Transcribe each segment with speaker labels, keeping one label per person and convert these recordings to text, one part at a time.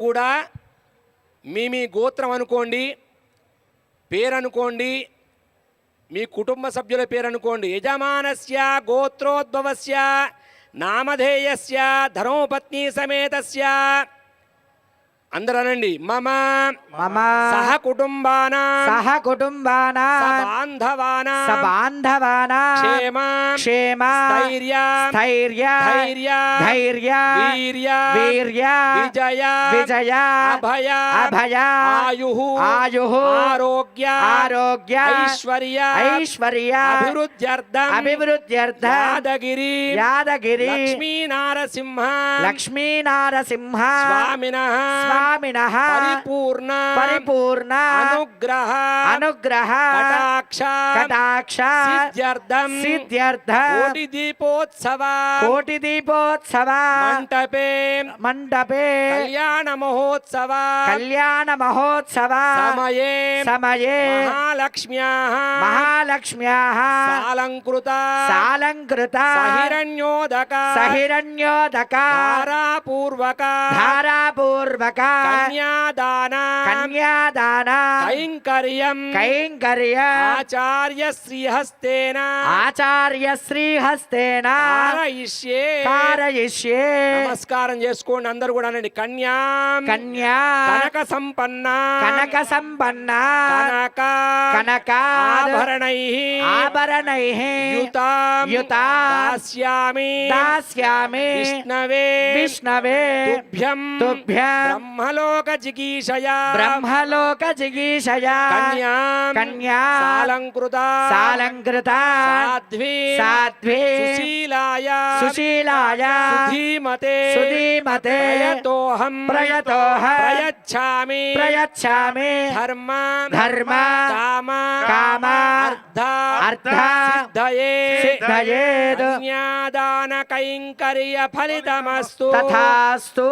Speaker 1: కూడా మీ మీ గోత్రం అనుకోండి పేరు అనుకోండి మీ కుటుంబ సభ్యుల పేరు అనుకోండి యజమానస్య గోత్రోద్భవస్య నామధేయస్య ధర్మపత్ని సమేతస్య అందరూ అనండి మమ.
Speaker 2: మమ.
Speaker 1: సహ కుటుంబానా
Speaker 2: సహ కుటుంబానా.
Speaker 1: బాంధవానా
Speaker 2: సబాంధవానా.
Speaker 1: క్షేమ.
Speaker 2: క్షేమ.
Speaker 1: స్థైర్య.
Speaker 2: స్థైర్య.
Speaker 1: ధైర్య.
Speaker 2: ధైర్య.
Speaker 1: వీర్య.
Speaker 2: వీర్య.
Speaker 1: విజయ.
Speaker 2: విజయ.
Speaker 1: అభయ.
Speaker 2: అభయ.
Speaker 1: ఆయు
Speaker 2: ఆయు
Speaker 1: ఆరోగ్య.
Speaker 2: ఆరోగ్య.
Speaker 1: ఐశ్వర్య.
Speaker 2: ఐశ్వర్య.
Speaker 1: అభివృద్ధ్యర్థం.
Speaker 2: అభివృద్ధ్యర్థ.
Speaker 1: యాదగిరి.
Speaker 2: యాదగిరి.
Speaker 1: లక్ష్మీ నారసింహ
Speaker 2: లక్ష్మీ నారసింహ
Speaker 1: స్వామిన
Speaker 2: స్వామిన
Speaker 1: పరిపూర్ణ
Speaker 2: పరిపూర్ణ
Speaker 1: అనుగ్రహ
Speaker 2: అనుగ్రహ
Speaker 1: కటాక్ష
Speaker 2: కటాక్ష
Speaker 1: సిద్ధ్యర్థం
Speaker 2: సిద్ధ్యర్థ
Speaker 1: కోటి దీపోత్సవ
Speaker 2: కోటి దీపోత్సవ
Speaker 1: మంటపే
Speaker 2: మండపే
Speaker 1: కళ్యాణ మహోత్సవ
Speaker 2: కళ్యాణ మహోత్సవ
Speaker 1: సమయే
Speaker 2: సమయే
Speaker 1: మహాలక్ష్మ్యా
Speaker 2: మహాలక్ష్మ్యా
Speaker 1: సాలంకృత
Speaker 2: సాలంకృత
Speaker 1: సహిరణ్యోదక
Speaker 2: సహిరణ్యోదక
Speaker 1: ధారాపూర్వక
Speaker 2: ధారాపూర్వక
Speaker 1: కన్యాదాన
Speaker 2: కన్యాదాన
Speaker 1: కైంకర్యం
Speaker 2: కైంకర్య
Speaker 1: ఆచార్య శ్రీహస్తేన
Speaker 2: ఆచార్య శ్రీహస్తేన
Speaker 1: కారయిష్యే
Speaker 2: కారయిష్యే
Speaker 1: నమస్కారం చేసుకోండి అందరు కూడా అనండి కన్యా।
Speaker 2: కన్యా।
Speaker 1: కనక సంపన్న
Speaker 2: కనక సంపన్న
Speaker 1: కనక।
Speaker 2: కనక।
Speaker 1: ఆభరణై
Speaker 2: आभरणैः आभरणैः
Speaker 1: युताम्
Speaker 2: विष्णवे।
Speaker 1: विष्णवे।
Speaker 2: तुभ्यं
Speaker 1: तुभ्यं।
Speaker 2: साध्वी।
Speaker 1: साध्वी।
Speaker 2: सुशीलाय।
Speaker 1: सुशीलाय।
Speaker 2: सुधीमते।
Speaker 1: सुधीमते।
Speaker 2: प्रयच्छामि।
Speaker 1: प्रयच्छामि।
Speaker 2: धर्मा
Speaker 1: धर्मा
Speaker 2: कामा
Speaker 1: कामा
Speaker 2: dá,
Speaker 1: అర్థ సిద్ధయే.
Speaker 2: సిద్ధయేద్
Speaker 1: కన్యాదాన కైంకర్య ఫలితమస్తు.
Speaker 2: తథాస్తు.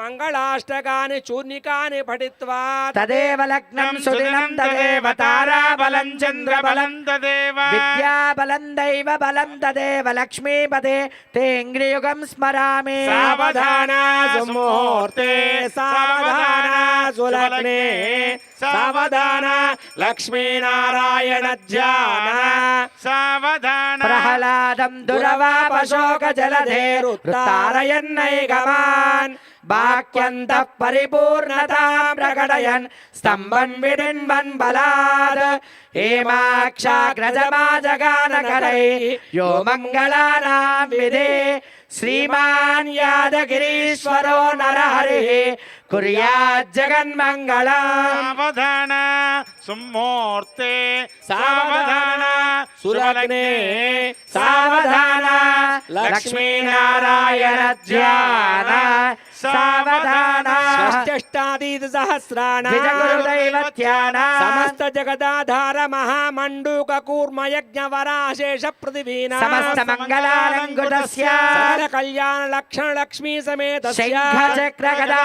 Speaker 1: మంగళాష్టకాని చూర్ణికాని పఠిత్వా.
Speaker 2: తదేవ లగ్నం సుదినం తదేవ తారాబలం చంద్రబలం
Speaker 3: తదేవ.
Speaker 2: విద్యాబలం దైవ బలం తదేవ లక్ష్మీపదే తేంగ్రియుగం స్మరామి.
Speaker 1: సావధాన సుముహూర్తే సావధాన సులగ్నే. సావధాన లక్ష్మీనారాయణ ధ్యాన
Speaker 3: సావధాన
Speaker 2: ప్రహ్లాదం దురవాపశోక జలధేరుత్తారయన్నైగమాన్ వాక్యంత పరిపూర్ణతాం ప్రకటయన్ స్తంభన్ విడిన్వన్ బలాద్ హేమాక్షాగ్రజమాజగానకరై యో మంగళానాం విధే శ్రీమాన్ యాదగిరీశ్వరో నరహరి కుర్యాజ్జగన్మంగళం
Speaker 3: సావధాన సుమూర్తే
Speaker 1: సావధాన సులగ్నే
Speaker 2: సావధాన లక్ష్మీనారాయణ ధ్యాన. సావధాన.
Speaker 1: షష్టాదీత సహస్రాణ.
Speaker 2: విజగురుదైవత్యాన
Speaker 1: సమస్త జగదాధార మహామండూక కూర్మ యజ్ఞ వరాశేష పృథివీన
Speaker 2: సమస్త మంగళాలంకృతస్య
Speaker 1: కళ్యాణ లక్షణ లక్ష్మీ సమేత
Speaker 2: శంఖ చక్ర గదా